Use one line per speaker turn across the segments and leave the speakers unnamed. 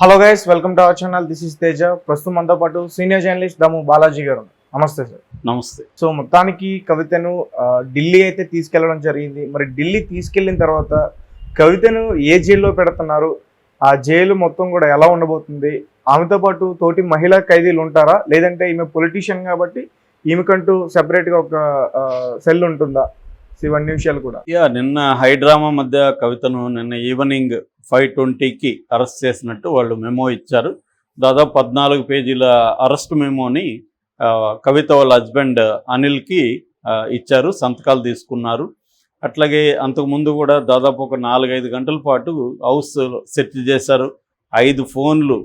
Hello guys welcome to our channel this is Teja ప్రస్తుతం మనతో పాటు సీనియర్ జర్నలిస్ట్ దము బాలాజీ గారు. నమస్తే సార్.
నమస్తే.
సో మొత్తానికి కవితను ఢిల్లీ అయితే తీసుకెళ్ళడం జరిగింది. మరి ఢిల్లీ తీసుకెళ్ళిన తర్వాత కవితను ఏ జైల్లో పెడుతున్నారు? ఆ జైలు మొత్తం కూడా ఎలా ఉండబోతుంది? ఆమెతో పాటు తోటి మహిళా ఖైదీలు ఉంటారా? లేదంటే ఈమె పొలిటీషియన్ కాబట్టి ఈమెకంటూ separate గా ఒక సెల్ ఉంటుందా? సో ఇవన్నీ విషయాలు కూడా.
యా నిన్న హైడ్రామా మధ్య కవితను నిన్న ఈవినింగ్ ఫైవ్ ట్వంటీకి అరెస్ట్ చేసినట్టు వాళ్ళు మెమో ఇచ్చారు. దాదాపు పద్నాలుగు పేజీల అరెస్ట్ మెమోని కవిత వాళ్ళ హస్బెండ్ అనిల్కి ఇచ్చారు సంతకాలు తీసుకున్నారు. అట్లాగే అంతకుముందు కూడా దాదాపు ఒక నాలుగైదు గంటల పాటు హౌస్ సెట్ చేశారు. ఐదు ఫోన్లు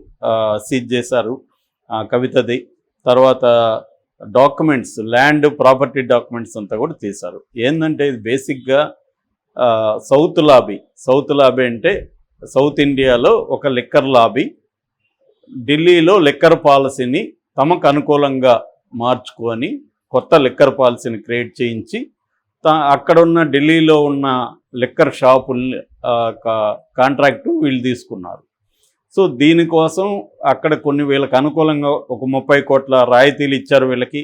సీజ్ చేశారు కవితది. తర్వాత డాక్యుమెంట్స్ ల్యాండ్ ప్రాపర్టీ డాక్యుమెంట్స్ అంతా కూడా తీశారు. ఏంటంటే ఇది బేసిక్గా సౌత్ లాబీ. సౌత్ లాబీ అంటే సౌత్ ఇండియాలో ఒక లిక్కర్ లాబీ ఢిల్లీలో లిక్కర్ పాలసీని తమకు అనుకూలంగా మార్చుకొని కొత్త లిక్కర్ పాలసీని క్రియేట్ చేయించి త అక్కడ ఉన్న ఢిల్లీలో ఉన్న లిక్కర్ షాపుల్ని కాంట్రాక్టు వీళ్ళు తీసుకున్నారు. సో దీనికోసం అక్కడ కొన్ని వీళ్ళకి అనుకూలంగా ఒక ముప్పై కోట్ల రాయితీలు ఇచ్చారు వీళ్ళకి.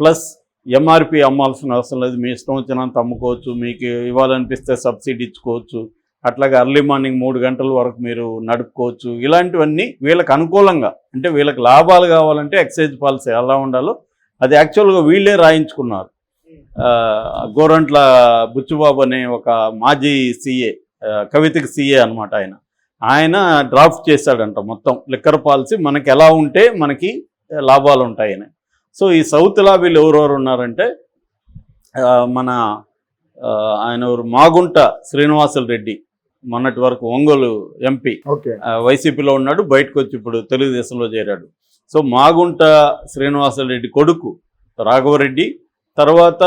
ప్లస్ ఎంఆర్పి అమ్మాల్సిన అవసరం లేదు మీ ఇష్టం వచ్చినంత అమ్ముకోవచ్చు మీకు ఇవ్వాలనిపిస్తే సబ్సిడీ ఇచ్చుకోవచ్చు. అట్లాగే అర్లీ మార్నింగ్ మూడు గంటల వరకు మీరు నడుపుకోవచ్చు. ఇలాంటివన్నీ వీళ్ళకి అనుకూలంగా అంటే వీళ్ళకి లాభాలు కావాలంటే ఎక్సైజ్ పాలసీ ఎలా ఉండాలో అది యాక్చువల్గా వీళ్ళే రాయించుకున్నారు. గోరంట్ల బుచ్చుబాబు అనే ఒక మాజీ సీఏ కవితకి సీఏ అన్నమాట ఆయన. ఆయన డ్రాఫ్ట్ చేశాడంట మొత్తం. లిక్కర్ పాలసీ మనకి ఎలా ఉంటే మనకి లాభాలు ఉంటాయని సో ఈ సౌత్ లాబీలు ఎవరెవరు ఉన్నారంటే మన ఆయన మాగుంట శ్రీనివాసులు రెడ్డి. మొన్నటి వరకు ఒంగోలు ఎంపీ వైసీపీలో ఉన్నాడు బయటకు వచ్చి ఇప్పుడు తెలుగుదేశంలో చేరాడు. సో మాగుంట శ్రీనివాసరెడ్డి కొడుకు రాఘవరెడ్డి తర్వాత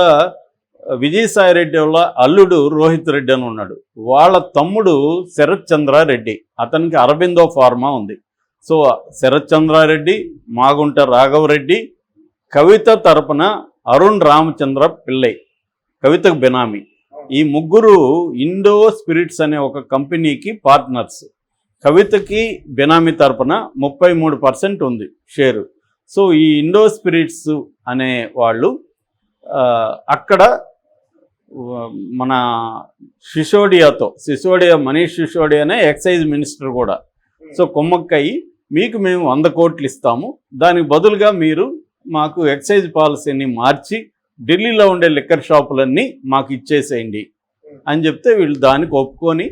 విజయసాయి రెడ్డి వాళ్ళ అల్లుడు రోహిత్ రెడ్డి అని ఉన్నాడు. వాళ్ళ తమ్ముడు శరత్ చంద్రారెడ్డి అతనికి అరబిందో ఫార్మా ఉంది. సో శరత్ చంద్రారెడ్డి మాగుంట రాఘవరెడ్డి కవిత తరపున అరుణ్ రామచంద్ర పిల్లై కవితకు బెనామీ. ఈ ముగ్గురు ఇండో స్పిరిట్స్ అనే ఒక కంపెనీకి పార్ట్నర్స్. కవితకి బెనామీ తరపున ముప్పై మూడు పర్సెంట్ ఉంది షేరు. సో ఈ ఇండో స్పిరిట్స్ అనే వాళ్ళు అక్కడ మన సిసోడియాతో సిసోడియా మనీష్ సిసోడియానే ఎక్సైజ్ మినిస్టర్ కూడా. సో కొమ్మక్కయ్యి మీకు మేము వంద కోట్లు ఇస్తాము. దానికి బదులుగా మీరు మాకు ఎక్సైజ్ పాలసీని మార్చి ఢిల్లీలో ఉండే లిక్కర్ షాపులన్నీ మాకు ఇచ్చేసేయండి అని చెప్తే వీళ్ళు దానికి ఒప్పుకొని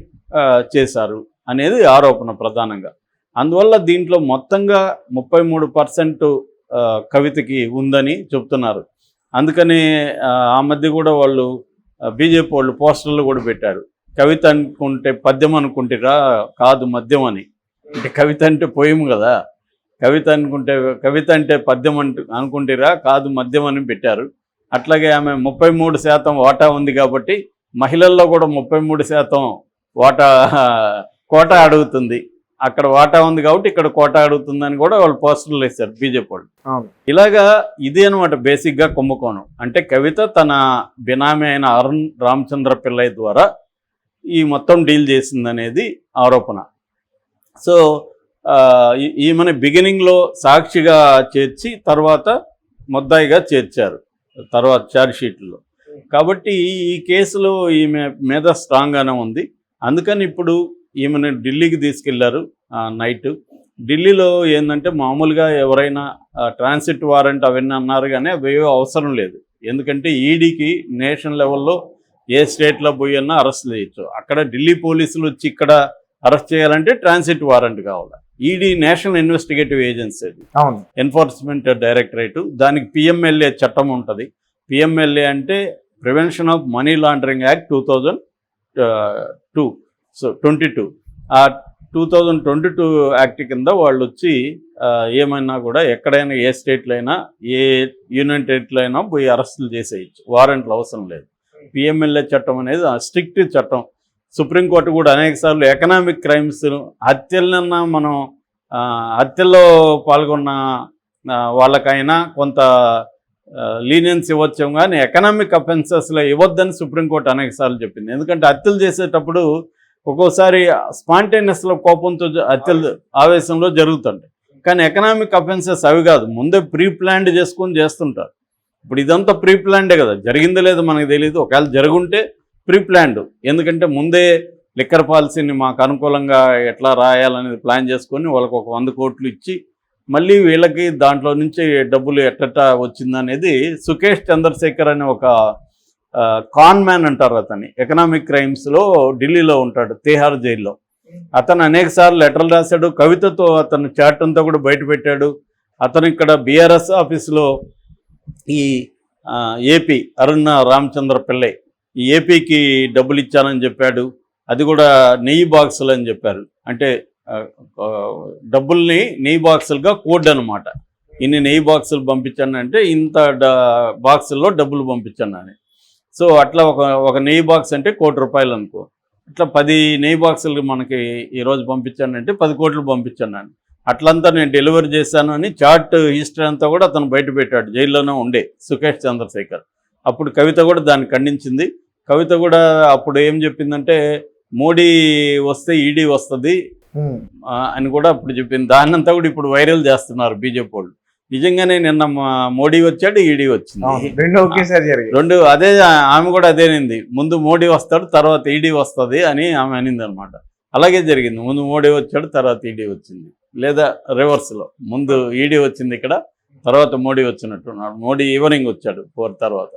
చేశారు అనేది ఆరోపణ ప్రధానంగా. అందువల్ల దీంట్లో మొత్తంగా ముప్పై మూడు పర్సెంట్ కవితకి ఉందని చెప్తున్నారు. అందుకని ఆ, మధ్య కూడా వాళ్ళు బీజేపీ వాళ్ళు పోస్టర్లు కూడా పెట్టారు. కవిత అనుకుంటే పద్యం అనుకుంటేరా కాదు మద్యం అని. అంటే కవిత అంటే పోయం కదా. కవిత అనుకుంటే కవిత అంటే పద్యం అంటు అనుకుంటేరా కాదు మద్యం అని పెట్టారు. అట్లాగే ఆమె ముప్పై మూడు శాతం వాటా ఉంది కాబట్టి మహిళల్లో కూడా ముప్పై మూడు శాతం వాటా కోటా అడుగుతుంది. అక్కడ వాటా ఉంది కాబట్టి ఇక్కడ కోటా అడుగుతుందని కూడా వాళ్ళు పోస్టర్లు వేశారు బీజేపీ వాళ్ళు. ఇలాగా ఇది అనమాట బేసిక్గా కుంభకోణం. అంటే కవిత తన బినామీ అయిన అరుణ్ రామచంద్ర పిల్లై ద్వారా ఈ మొత్తం డీల్ చేసిందనేది ఆరోపణ. సో ఈమెను బిగినింగ్లో సాక్షిగా చేర్చి తర్వాత ముద్దాయిగా చేర్చారు. తర్వాత ఛార్జ్షీట్లో కాబట్టి ఈ కేసులో ఈమె మీద స్ట్రాంగ్గానే ఉంది. అందుకని ఇప్పుడు ఈమెను ఢిల్లీకి తీసుకెళ్ళారు నైట్. ఢిల్లీలో ఏంటంటే మామూలుగా ఎవరైనా ట్రాన్సిట్ వారెంట్ అవన్నీ అన్నారు కానీ అవి అవసరం లేదు. ఎందుకంటే ఈడీకి నేషనల్ లెవెల్లో ఏ స్టేట్లో పోయన్నా అరెస్ట్ చేయొచ్చు. అక్కడ ఢిల్లీ పోలీసులు వచ్చి ఇక్కడ అరెస్ట్ చేయాలంటే ట్రాన్సిట్ వారెంట్ కావాలి. ఈడీ నేషనల్ ఇన్వెస్టిగేటివ్ ఏజెన్సీ అది.
అవును.
Enforcement directorate. దానికి పిఎంఎల్ఏ చట్టం ఉంటుంది. పిఎంఎల్ఏ అంటే prevention of money laundering act two thousand two so twenty two ఆ two thousand twenty two act కింద వాళ్ళు వచ్చి ఏమైనా కూడా ఎక్కడైనా ఏ స్టేట్లో అయినా ఏ యూనియన్ టెరిటరీలో అయినా పోయి అరెస్టులు చేసేయచ్చు. వారెంట్లు అవసరం లేదు. పిఎంఎల్ఏ చట్టం అనేది స్ట్రిక్ట్ చట్టం. సుప్రీంకోర్టు కూడా అనేకసార్లు ఎకనామిక్ క్రైమ్స్ హత్యలన్నా మనం హత్యల్లో పాల్గొన్న వాళ్ళకైనా కొంత లీనియన్స్ ఇవ్వచ్చు కానీ ఎకనామిక్ అఫెన్సెస్లో ఇవ్వద్దని సుప్రీంకోర్టు అనేకసార్లు చెప్పింది. ఎందుకంటే హత్యలు చేసేటప్పుడు ఒక్కోసారి స్పాంటేనియస్లో కోపంతో హత్యలు ఆవేశంలో జరుగుతుంటాయి. కానీ ఎకనామిక్ అఫెన్సెస్ అవి కాదు. ముందే ప్రీ ప్లాన్డ్ చేసుకొని చేస్తుంటారు. ఇప్పుడు ఇదంతా ప్రీ ప్లాన్డే కదా. జరిగిందో లేదో మనకు తెలియదు ఒకవేళ జరుగుంటే ప్రీ ప్లాన్డ్. ఎందుకంటే ముందే లిక్కర్ పాలసీని మాకు అనుకూలంగా ఎట్లా రాయాలనేది ప్లాన్ చేసుకొని వాళ్ళకి ఒక వంద కోట్లు ఇచ్చి మళ్ళీ వీళ్ళకి దాంట్లో నుంచి డబ్బులు ఎట్టట వచ్చిందనేది సుకేష్ చంద్రశేఖర్ అనే ఒక కాన్ మ్యాన్ అంటారు అతన్ని. ఎకనామిక్ క్రైమ్స్లో ఢిల్లీలో ఉంటాడు తీహార్ జైల్లో. అతను అనేక సార్లు లెటర్లు రాశాడు కవితతో అతను చాట్ అంతా కూడా బయటపెట్టాడు అతను ఇక్కడ బీఆర్ఎస్ ఆఫీసులో ఈ ఏపీ అరుణ రామచంద్ర పిల్లై ఏపీకి డబ్బులు ఇచ్చానని చెప్పాడు. అది కూడా నెయ్యి బాక్సులు అని చెప్పారు. అంటే డబ్బుల్ని నెయ్యి బాక్సులుగా కోడ్ అనమాట ఇన్ని నెయ్యి బాక్సులు పంపించాను అంటే ఇంత బాక్సుల్లో డబ్బులు పంపించాను అని. సో అట్లా ఒక ఒక నెయ్యి బాక్స్ అంటే కోటి రూపాయలు అనుకో. ఇట్లా పది నెయ్యి బాక్సులు మనకి ఈరోజు పంపించానంటే పది కోట్లు పంపించాను అని. అట్లంతా నేను డెలివరీ చేశాను అని చార్ట్ హిస్టరీ అంతా కూడా అతను బయట పెట్టాడు. జైల్లోనే ఉండే సుఖేష్ చంద్రశేఖర్. అప్పుడు కవిత కూడా దాన్ని ఖండించింది. కవిత కూడా అప్పుడు ఏం చెప్పిందంటే మోడీ వస్తే ఈడీ వస్తుంది అని కూడా అప్పుడు చెప్పింది. దాన్నంతా కూడా ఇప్పుడు వైరల్ చేస్తున్నారు బీజేపీ వాళ్ళు. నిజంగానే నిన్న మోడీ వచ్చాడు ఈడీ వచ్చింది.
రెండు ఒకేసారి
రెండు అదే ఆమె కూడా అదేనింది ముందు మోడీ వస్తాడు తర్వాత ఈడీ వస్తుంది అని ఆమె అనింది అనమాట అలాగే జరిగింది. ముందు మోడీ వచ్చాడు తర్వాత ఈడీ వచ్చింది. లేదా రివర్స్లో. ముందు ఈడీ వచ్చింది ఇక్కడ తర్వాత మోడీ వచ్చినట్టున్నాడు. మోడీ ఈవినింగ్ వచ్చాడు ఫోర్ తర్వాత.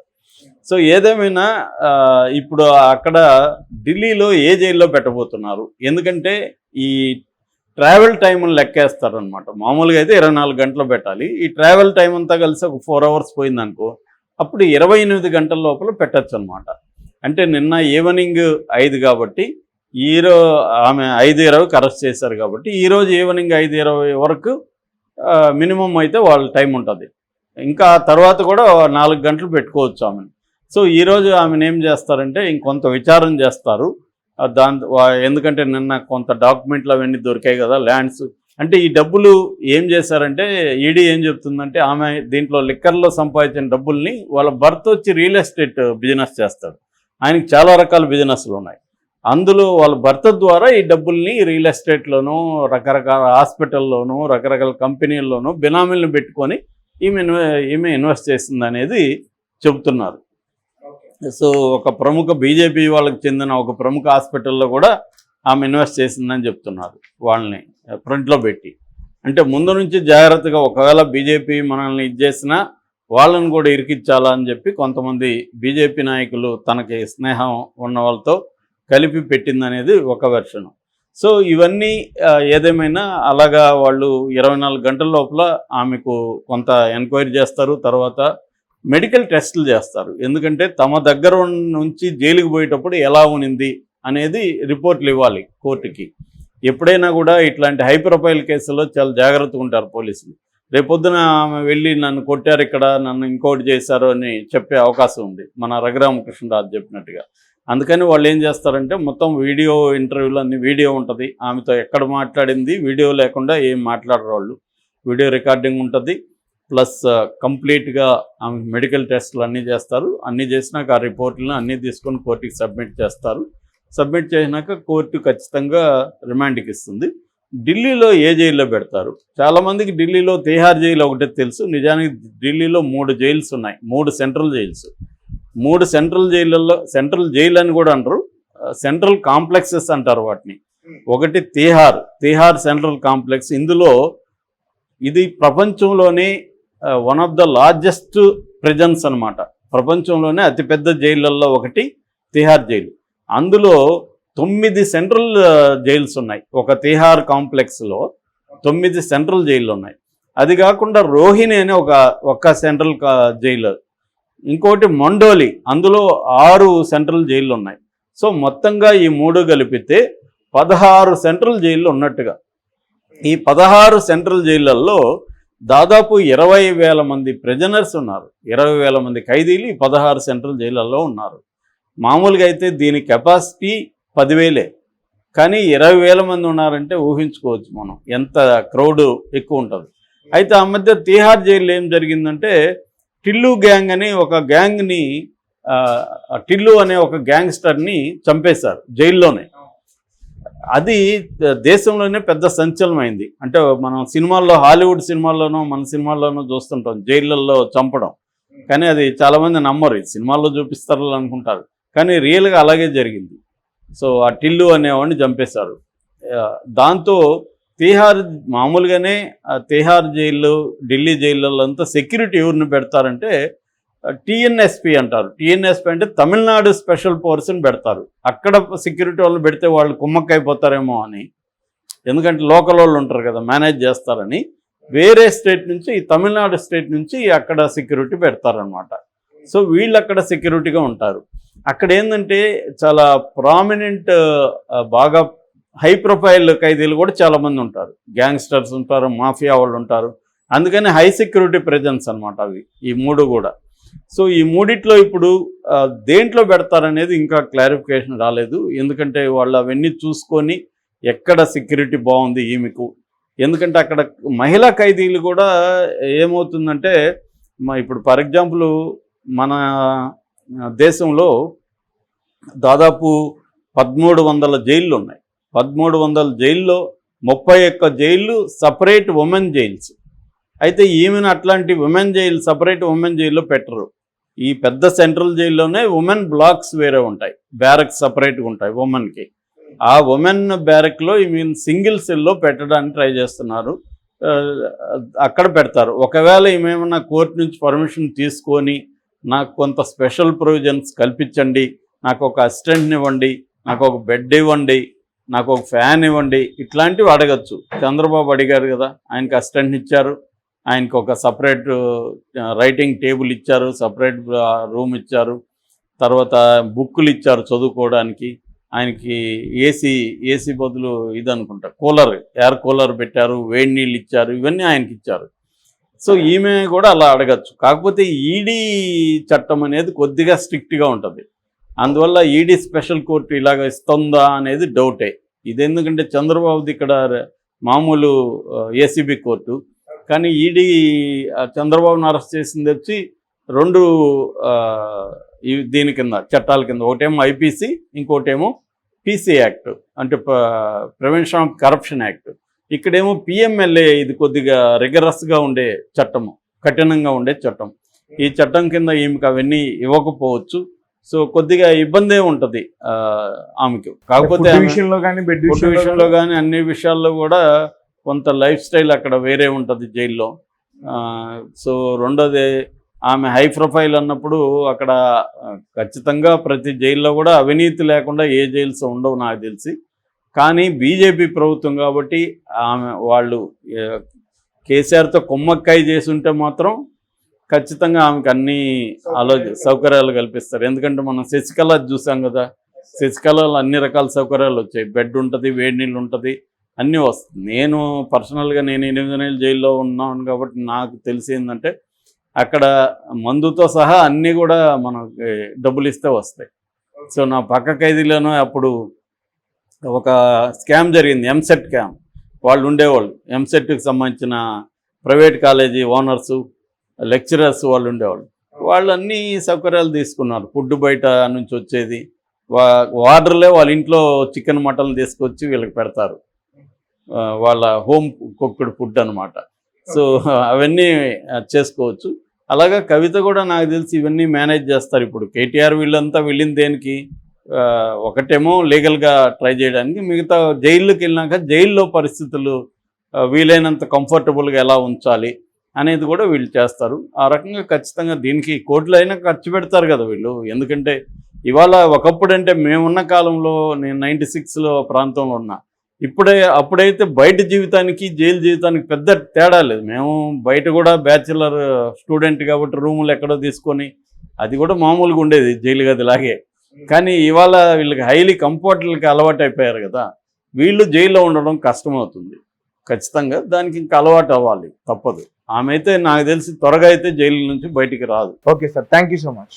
సో ఏదేమైనా ఇప్పుడు అక్కడ ఢిల్లీలో ఏ జైల్లో పెట్టబోతున్నారు? ఎందుకంటే ఈ ట్రావెల్ టైంను లెక్కేస్తారనమాట మామూలుగా అయితే ఇరవై నాలుగు గంటలు పెట్టాలి. ఈ ట్రావెల్ టైం అంతా కలిసి ఒక ఫోర్ అవర్స్ పోయిందనుకో అప్పుడు ఇరవై ఎనిమిది గంటల లోపల పెట్టచ్చు అనమాట అంటే నిన్న ఈవినింగ్ ఐదు కాబట్టి ఈరో ఆమె ఐదు ఇరవైకి అరెస్ట్ చేశారు కాబట్టి ఈరోజు ఈవినింగ్ ఐదు ఇరవై వరకు మినిమం అయితే వాళ్ళ టైం ఉంటుంది. ఇంకా తర్వాత కూడా నాలుగు గంటలు పెట్టుకోవచ్చు ఆమెను. సో ఈరోజు ఆమెను ఏం చేస్తారంటే ఇంకొంత విచారం చేస్తారు. దాని ఎందుకంటే నిన్న కొంత డాక్యుమెంట్లు అవన్నీ దొరికాయి కదా ల్యాండ్స్. అంటే ఈ డబ్బులు ఏం చేశారంటే ఈడీ ఏం చెప్తుందంటే ఆమె దీంట్లో లిక్కర్లో సంపాదించిన డబ్బుల్ని వాళ్ళ భర్త వచ్చి రియల్ ఎస్టేట్ బిజినెస్ చేస్తాడు. ఆయనకి చాలా రకాల బిజినెస్లు ఉన్నాయి. అందులో వాళ్ళ భర్త ద్వారా ఈ డబ్బుల్ని రియల్ ఎస్టేట్లోనూ రకరకాల హాస్పిటల్లోనూ రకరకాల కంపెనీల్లోనూ బినామీలను పెట్టుకొని ఈమె ఇన్వె- ఈమె ఇన్వెస్ట్ చేసింది అనేది చెబుతున్నారు సో ఒక ప్రముఖ బీజేపీ వాళ్ళకి చెందిన ఒక ప్రముఖ హాస్పిటల్లో కూడా ఆమె ఇన్వెస్ట్ చేసిందని చెప్తున్నారు వాళ్ళని ఫ్రంట్లో పెట్టి. అంటే ముందు నుంచి జాగ్రత్తగా ఒకవేళ బీజేపీ మనల్ని ఇది చేసినా వాళ్ళని కూడా ఇరికిచ్చాలా అని చెప్పి కొంతమంది బీజేపీ నాయకులు తనకి స్నేహం ఉన్న వాళ్ళతో కలిపి పెట్టిందనేది ఒక వెర్షన్. సో ఇవన్నీ ఏదేమైనా అలాగా వాళ్ళు ఇరవై నాలుగు గంటల లోపల ఆమెకు కొంత ఎంక్వైరీ చేస్తారు తర్వాత మెడికల్ టెస్టులు చేస్తారు. ఎందుకంటే తమ దగ్గర నుంచి జైలుకి పోయేటప్పుడు ఎలా ఉనింది అనేది రిపోర్ట్లు ఇవ్వాలి కోర్టుకి. ఎప్పుడైనా కూడా ఇట్లాంటి హై ప్రొఫైల్ కేసుల్లో చాలా జాగ్రత్తగా ఉంటారు పోలీసులు. రేపొద్దున ఆమె వెళ్ళి నన్ను కొట్టారు ఇక్కడ నన్ను ఇంకోటి చేశారు అని చెప్పే అవకాశం ఉంది. మన రఘురామకృష్ణరాజు చెప్పినట్టుగా. అందుకని వాళ్ళు ఏం చేస్తారంటే మొత్తం వీడియో ఇంటర్వ్యూలో అన్ని వీడియో ఉంటుంది. ఆమెతో ఎక్కడ మాట్లాడింది వీడియో లేకుండా ఏం మాట్లాడరు వాళ్ళు. వీడియో రికార్డింగ్ ఉంటుంది. ప్లస్ కంప్లీట్గా ఆమె మెడికల్ టెస్టులు అన్నీ చేస్తారు. అన్నీ చేసినాక ఆ రిపోర్ట్లను అన్నీ తీసుకొని కోర్టుకి సబ్మిట్ చేస్తారు. సబ్మిట్ చేసినాక కోర్టు ఖచ్చితంగా రిమాండ్కి ఇస్తుంది. ఢిల్లీలో ఏ జైల్లో పెడతారు? చాలామందికి ఢిల్లీలో తిహార్ జైలు ఒకటే తెలుసు. నిజానికి ఢిల్లీలో మూడు జైల్స్ ఉన్నాయి. మూడు సెంట్రల్ జైల్స్. మూడు సెంట్రల్ జైళ్ళల్లో సెంట్రల్ జైలు అని కూడా అంటారు. సెంట్రల్ కాంప్లెక్సెస్ అంటారు వాటిని. ఒకటి తిహార్ తిహార్ సెంట్రల్ కాంప్లెక్స్. ఇందులో ఇది ప్రపంచంలోనే one of the largest presence అన్నమాట. ప్రపంచంలోనే అతిపెద్ద జైళ్ళల్లో ఒకటి తిహార్ జైలు. అందులో తొమ్మిది సెంట్రల్ జైల్స్ ఉన్నాయి. ఒక తిహార్ కాంప్లెక్స్లో తొమ్మిది సెంట్రల్ జైళ్ళు ఉన్నాయి. అది కాకుండా రోహిణి అనే ఒక ఒక్క సెంట్రల్ కా- జైలు. ఇంకోటి మండోలి. అందులో ఆరు సెంట్రల్ జైళ్ళు ఉన్నాయి సో మొత్తంగా ఈ మూడు కలిపితే పదహారు సెంట్రల్ జైళ్ళు ఉన్నట్టుగా. ఈ పదహారు సెంట్రల్ జైళ్ళల్లో దాదాపు ఇరవై వేల మంది ప్రిజనర్స్ ఉన్నారు. ఇరవై వేల మంది ఖైదీలు ఈ పదహారు సెంట్రల్ జైళ్ళల్లో ఉన్నారు. మామూలుగా అయితే దీని కెపాసిటీ పదివేలే. కానీ ఇరవై వేల మంది ఉన్నారంటే ఊహించుకోవచ్చు మనం. ఎంత క్రౌడ్ ఎక్కువ ఉంటుంది. అయితే ఆ మధ్య తీహార్ జైల్లో ఏం జరిగిందంటే టిల్లు గ్యాంగ్ అని ఒక గ్యాంగ్ని టిల్లు అనే ఒక గ్యాంగ్స్టర్ని చంపేశారు జైల్లోనే. అది దేశంలోనే పెద్ద సంచలనమైంది. అంటే మనం సినిమాల్లో హాలీవుడ్ సినిమాల్లోనూ మన సినిమాల్లోనూ చూస్తుంటాం జైళ్ళల్లో చంపడం. కానీ అది చాలామంది నమ్మరు. ఇది సినిమాల్లో చూపిస్తారు అనుకుంటారు. కానీ రియల్గా అలాగే జరిగింది. సో ఆ టిల్లు అనేవాడిని చంపేశారు. దాంతో తీహార్ మామూలుగానే తీహార్ జైలు ఢిల్లీ జైళ్ళల్లో అంతా సెక్యూరిటీ ఎవరిని పెడతారంటే టిఎన్ఎస్పి అంటారు. టిఎన్ఎస్పి అంటే తమిళనాడు స్పెషల్ ఫోర్స్ని పెడతారు. అక్కడ సెక్యూరిటీ వాళ్ళు పెడితే వాళ్ళు కుమ్మక్కైపోతారేమో అని. ఎందుకంటే లోకల్ వాళ్ళు ఉంటారు కదా మేనేజ్ చేస్తారని. వేరే స్టేట్ నుంచి ఈ తమిళనాడు స్టేట్ నుంచి అక్కడ సెక్యూరిటీ పెడతారనమాట సో వీళ్ళు అక్కడ సెక్యూరిటీగా ఉంటారు. అక్కడ ఏంటంటే చాలా ప్రామినెంట్ బాగా హై ప్రొఫైల్ ఖైదీలు కూడా చాలామంది ఉంటారు. గ్యాంగ్స్టర్స్ ఉంటారు మాఫియా వాళ్ళు ఉంటారు. అందుకని హై సెక్యూరిటీ ప్రెజెన్స్ అనమాట అవి ఈ మూడు కూడా. సో ఈ మూడిట్లో ఇప్పుడు దేంట్లో పెడతారనేది ఇంకా క్లారిఫికేషన్ రాలేదు. ఎందుకంటే వాళ్ళు అవన్నీ చూసుకొని ఎక్కడ సెక్యూరిటీ బాగుంది ఈమెకు. ఎందుకంటే అక్కడ మహిళా ఖైదీలు కూడా ఏమవుతుందంటే మా ఇప్పుడు ఫర్ ఎగ్జాంపుల్ మన దేశంలో దాదాపు పదమూడు వందల జైళ్ళు ఉన్నాయి పదమూడు వందల జైల్లో ముప్పై ఒక్క జైళ్ళు సపరేట్ ఉమెన్ జైల్స్. అయితే ఈమెను అట్లాంటి ఉమెన్ జైలు సపరేట్ ఉమెన్ జైల్లో పెట్టరు. ఈ పెద్ద సెంట్రల్ జైల్లోనే ఉమెన్ బ్లాక్స్ వేరే ఉంటాయి. బ్యారక్స్ సపరేట్గా ఉంటాయి ఉమెన్కి. ఆ ఉమెన్ బ్యారక్లో ఈమె సింగిల్ సెల్లో పెట్టడానికి ట్రై చేస్తున్నారు. అక్కడ పెడతారు. ఒకవేళ ఈమెమన్నా కోర్టు నుంచి పర్మిషన్ తీసుకొని నాకు కొంత స్పెషల్ ప్రొవిజన్స్ కల్పించండి నాకు ఒక అసిస్టెంట్ని ఇవ్వండి నాకు ఒక బెడ్ ఇవ్వండి నాకు ఒక ఫ్యాన్ ఇవ్వండి. ఇట్లాంటివి అడగచ్చు. చంద్రబాబు అడిగారు కదా ఆయనకి అసిస్టెంట్ని ఇచ్చారు. ఆయనకు ఒక సపరేట్ రైటింగ్ టేబుల్ ఇచ్చారు సపరేట్ రూమ్ ఇచ్చారు. తర్వాత బుక్కులు ఇచ్చారు చదువుకోవడానికి. ఆయనకి ఏసీ ఏసీ బదులు ఇది అనుకుంటా కూలర్ ఎయిర్ కూలర్ పెట్టారు వేడి నీళ్ళు ఇచ్చారు ఇవన్నీ ఆయనకి ఇచ్చారు. సో ఈమె కూడా అలా అడగచ్చు. కాకపోతే ఈడీ చట్టం అనేది కొద్దిగా స్ట్రిక్ట్గా ఉంటుంది. అందువల్ల ఈడీ స్పెషల్ కోర్టు ఇలాగ ఇస్తుందా అనేది డౌటే. ఇది ఎందుకంటే చంద్రబాబుది ఇక్కడ మామూలు ఏసీబీ కోర్టు. కానీ ఈడీ చంద్రబాబును అరెస్ట్ చేసింది వచ్చి రెండు దీని కింద చట్టాల కింద. ఒకటేమో ఐపీసీ ఇంకోటేమో పీసీ యాక్ట్ అంటే ప్రివెన్షన్ ఆఫ్ కరప్షన్ యాక్ట్ ఇక్కడేమో పిఎంఎల్ఏ ఇది కొద్దిగా రిగరస్గా ఉండే చట్టము కఠినంగా ఉండే చట్టం. ఈ చట్టం కింద ఈమెకు అవన్నీ ఇవ్వకపోవచ్చు. సో కొద్దిగా ఇబ్బందే ఉంటుంది ఆమెకు. కాకపోతే
విషయంలో కానీ బెడ్ విషయంలో
కానీ? అన్ని విషయాల్లో కూడా కొంత లైఫ్ స్టైల్ అక్కడ వేరే ఉంటుంది జైల్లో. ఆ, సో రెండోది ఆమె హై ప్రొఫైల్ అన్నప్పుడు అక్కడ ఖచ్చితంగా ప్రతి జైల్లో కూడా అవినీతి లేకుండా ఏ జైల్స్ ఉండవు నాకు తెలిసి. కానీ బీజేపీ ప్రభుత్వం కాబట్టి ఆమె వాళ్ళు కేసీఆర్తో కుమ్మక్కాయ చేసి ఉంటే మాత్రం ఖచ్చితంగా ఆమెకు అన్ని ఆలోచన సౌకర్యాలు కల్పిస్తారు. ఎందుకంటే మనం శశికళ చూసాం కదా శశికళలో అన్ని రకాల సౌకర్యాలు వచ్చాయి. బెడ్ ఉంటుంది వేడి నీళ్ళు ఉంటుంది అన్నీ వస్తాయి నేను పర్సనల్గా నేను ఎనిమిది నెలలు జైల్లో ఉన్నాను కాబట్టి నాకు తెలిసి ఏంటంటే అక్కడ మందుతో సహా అన్నీ కూడా మనకి డబ్బులు ఇస్తే వస్తాయి. సో నా పక్క ఖైదీలోనూ అప్పుడు ఒక స్కామ్ జరిగింది ఎంసెట్ స్కామ్. వాళ్ళు ఉండేవాళ్ళు. ఎంసెట్కి సంబంధించిన ప్రైవేట్ కాలేజీ ఓనర్సు లెక్చరర్స్ వాళ్ళు ఉండేవాళ్ళు. వాళ్ళు అన్ని సౌకర్యాలు తీసుకున్నారు. ఫుడ్ బయట నుంచి వచ్చేది. వా వార్డర్లే వాళ్ళ ఇంట్లో చికెన్ మటన్ తీసుకొచ్చి వీళ్ళకి పెడతారు. వాళ్ళ హోమ్ కుక్డ్ ఫుడ్ అనమాట సో అవన్నీ చేసుకోవచ్చు. అలాగా కవిత కూడా నాకు తెలిసి ఇవన్నీ మేనేజ్ చేస్తారు. ఇప్పుడు కేటీఆర్ వీళ్ళంతా వెళ్ళింది దేనికి ఒకటేమో లీగల్గా ట్రై చేయడానికి మిగతా జైళ్ళకి వెళ్ళినాక జైల్లో పరిస్థితులు వీలైనంత కంఫర్టబుల్గా ఎలా ఉంచాలి అనేది కూడా వీళ్ళు చేస్తారు. ఆ రకంగా ఖచ్చితంగా దీనికి కోట్లు అయినా ఖర్చు పెడతారు కదా వీళ్ళు. ఎందుకంటే ఇవాళ ఒకప్పుడు అంటే మేమున్న కాలంలో నేను నైంటీ సిక్స్లో ప్రాంతంలో ఉన్నా. ఇప్పుడే అప్పుడైతే బయట జీవితానికి జైలు జీవితానికి పెద్ద తేడా లేదు. మేము బయట కూడా బ్యాచిలర్ స్టూడెంట్ కాబట్టి రూములు ఎక్కడో తీసుకొని అది కూడా మామూలుగా ఉండేది జైలు గదిలాగే కానీ ఇవాళ వీళ్ళకి హైలీ కంఫర్ట్లకి అలవాటు అయిపోయారు కదా. వీళ్ళు జైల్లో ఉండడం కష్టమవుతుంది. ఖచ్చితంగా దానికి ఇంకా అలవాటు అవ్వాలి. తప్పదు. ఆమె అయితే నాకు తెలిసి త్వరగా అయితే జైలు నుంచి బయటికి రాదు.
Okay sir thank you so much